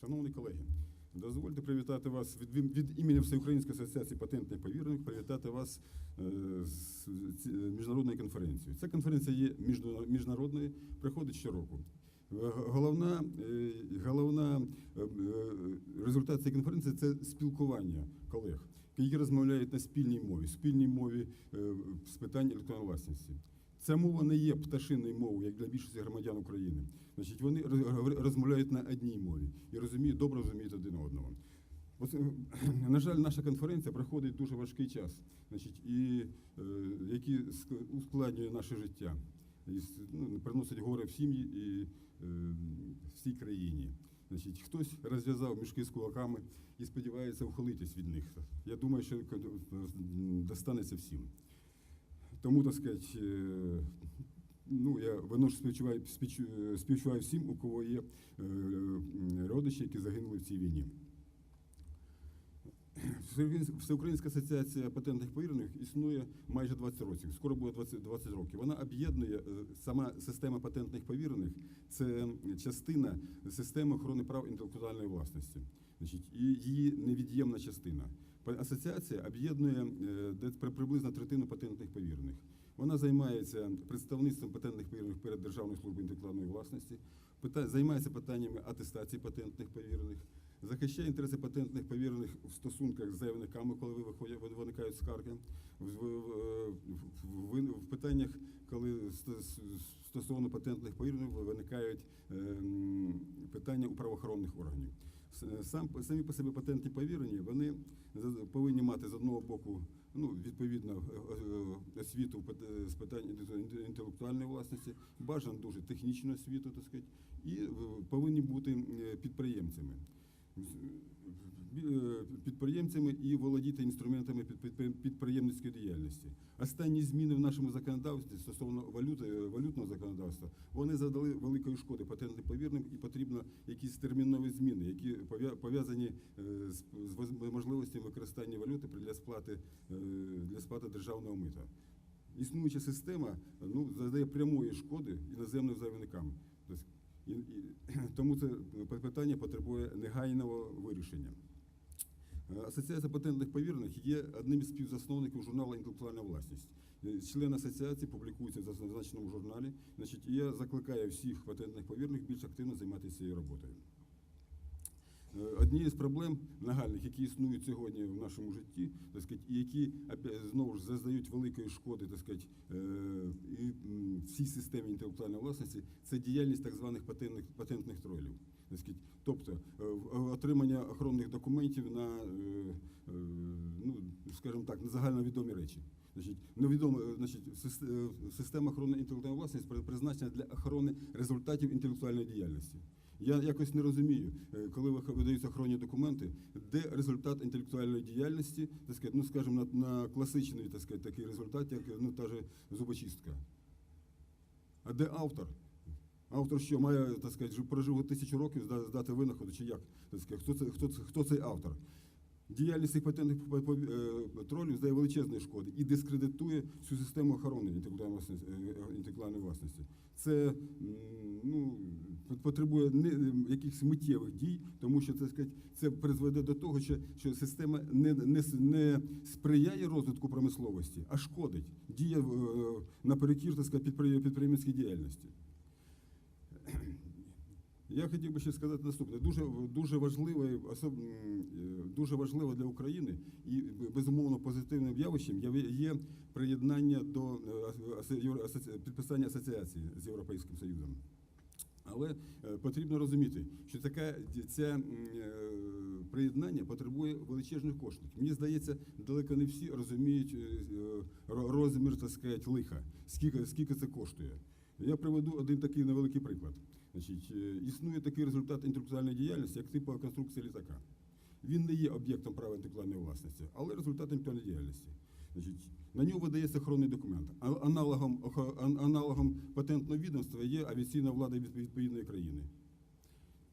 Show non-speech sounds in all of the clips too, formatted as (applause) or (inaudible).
Шановні колеги, дозвольте привітати вас від, від, імені Всеукраїнської асоціації патентних повірених, привітати вас е, з ці- міжнародною конференцією. Ця конференція є міжна- міжнародною, приходить щороку. Е, Головна, е, головна е, е, результат цієї конференції це спілкування колег, які розмовляють на спільній мові, спільній мові е, з питань електронної власності. Ця мова не є пташиною мовою, як для більшості громадян України. Значить, вони роз- розмовляють на одній мові і розуміють, добре розуміють один одного. (clears throat) На жаль, наша конференція проходить дуже важкий час, значить, і е, який ускладнює наше життя, і ну, приносить горе в сім'ї і е, всій країні. Значить, хтось розв'язав мішки з кулаками і сподівається ухилитись від них. Я думаю, що достанеться всім. Тому, так сказати, е, ну, я виношу співчуваю, співчуваю всім, у кого є е, родичі, які загинули в цій війні. Всеукраїнська- асоціація патентних повірених існує майже 20 років. Скоро буде 20, 20 років. Вона об'єднує е, сама система патентних повірених, це частина системи охорони прав інтелектуальної власності. Значить, і її невід'ємна частина. Асоціація об'єднує е, приблизно третину патентних повірених. Вона займається представництвом патентних повірених перед Державною службою інтелектуальної власності, займається питаннями атестації патентних повірених, захищає інтереси патентних повірених в стосунках з заявниками, коли виникають скарги, в, питаннях, коли стосовно патентних повірених виникають ем, питання у правоохоронних органів. Сам самі по собі патентні повірені, вони повинні мати з одного боку ну, відповідно е, е, освіту з питань інте- інтелектуальної власності, бажано дуже технічну освіту, так сказати, і е, повинні бути підприємцями. Е, Підприємцями і володіти інструментами під- під- підприємницької діяльності. Останні зміни в нашому законодавстві стосовно валюти, е, валютного законодавства, вони задали великої шкоди патентним і потрібно якісь термінові зміни, які пов'язані е, з можливістю використання валюти для сплати для сплати державного мита. Існуюча система ну, задає прямої шкоди іноземним заявникам. І, і, тому це питання потребує негайного вирішення. Е, Асоціація патентних повірених є одним із співзасновників журналу Інтелектуальна власність. Члени Член асоціації публікується в зазначеному журналі. Значить, і я закликаю всіх патентних повірених більш активно займатися цією роботою. Е, Однією з проблем нагальних, які існують сьогодні в нашому житті, так сказати, і які знову ж зазнають великої шкоди, так сказати, е, і всій системі інтелектуальної власності, це діяльність так званих патентних, патентних тролів. Так сказати. Тобто е, отримання охоронних документів на, ну, скажімо так, на загальновідомі речі. Значить, невідомо, значить, система охорони інтелектуальної власності призначена для охорони результатів інтелектуальної діяльності. Я якось не розумію, е, коли видаються охоронні документи, де результат інтелектуальної діяльності, так сказати, ну скажімо, на, на класичний так сказати, такий результат, як ну, та же зубочистка. А де автор? Автор що має, так сказати, прожив тисячу років здати винаходу, чи як? Так сказати, хто, це, хто, це, хто цей автор? Діяльність цих патентних е, тролів здає величезної шкоди і дискредитує всю систему охорони інтелектуальної е, інтелектуальної власності. Це ну, потребує е, якихось миттєвих дій, тому що це, сказати, це призведе до того, що, що система не, не, не сприяє розвитку промисловості, а шкодить, діє е, наперекір так сказати, підприємницькій діяльності. Я хотів би ще сказати наступне. Дуже, дуже, важливо, особ, е, дуже важливо для України і безумовно позитивним явищем є- приєднання до е, підписання асоціації з Європейським Союзом. Але е, потрібно розуміти, що таке це приєднання потребує величезних коштів. Мені здається, далеко не всі розуміють ро- розмір так сказати, лиха, скільки, скільки це коштує. Я приведу один такий невеликий приклад. Значить, е, існує такий результат інтелектуальної діяльності, як типова конструкція літака. Він не є об'єктом права інтелектуальної власності, але результат інтелектуальної діяльності. Значить, на нього видається охоронний документ. Аналогом, аналогом патентного відомства є авіаційна влада відповідної країни.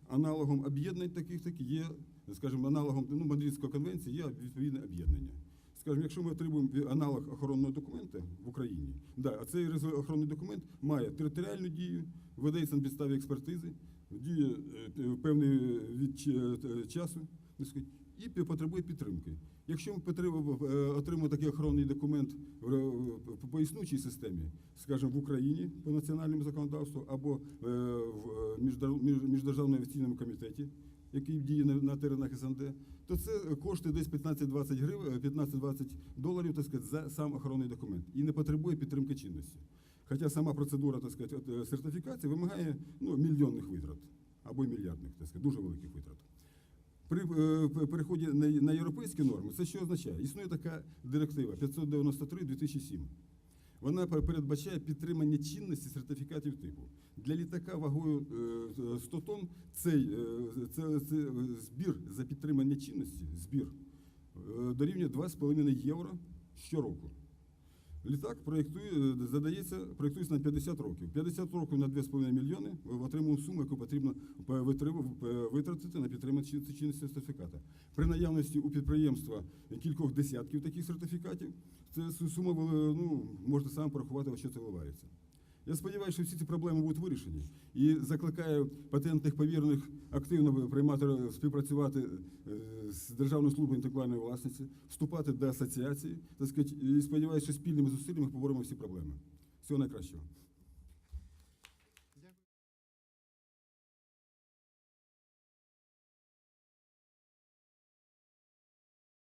Аналогом об'єднань таких таки є, скажімо, аналогом ну, Мадридської конвенції є відповідне об'єднання. Скажімо, якщо ми отримуємо аналог охоронного документа в Україні, да, а цей охоронний документ має територіальну дію, видається на підставі експертизи, діє е, певний від е, часу і потребує підтримки. Якщо ми е, отримуємо такий охоронний документ по існуючій системі, скажімо, в Україні по національному законодавству або е, в е, міждер- міждержавному авіаційному комітеті, який діє на, на теренах СНД, то це коштує десь 15-20 гривень, 15-20 доларів, так сказати, за сам охоронний документ і не потребує підтримки чинності. Хоча сама процедура так сказати, е, сертифікації вимагає ну, мільйонних витрат або мільярдних, так сказати, дуже великих витрат. При е, переході на, європейські норми, це що означає? Існує така директива 593-2007. Вона пер- передбачає підтримання чинності сертифікатів типу. Для літака вагою е, 100 тонн цей е, це, це е, збір за підтримання чинності, збір е, дорівнює 2,5 євро щороку. Літак проєктує, е, задається, проєктується на 50 років. 50 років на 2,5 мільйони ми отримуємо суму, яку потрібно е, е, витратити на підтримання чинності сертифіката. При наявності у підприємства кількох десятків таких сертифікатів, це сума е, ну, можете сам порахувати, що це виливається. Я сподіваюся, що всі ці проблеми будуть вирішені. І закликаю патентних повірених активно приймати співпрацювати е, з Державною службою інтелектуальної власності, вступати до асоціації, так сказати, і сподіваюся, що спільними зусиллями поборемо всі проблеми. Всього найкращого.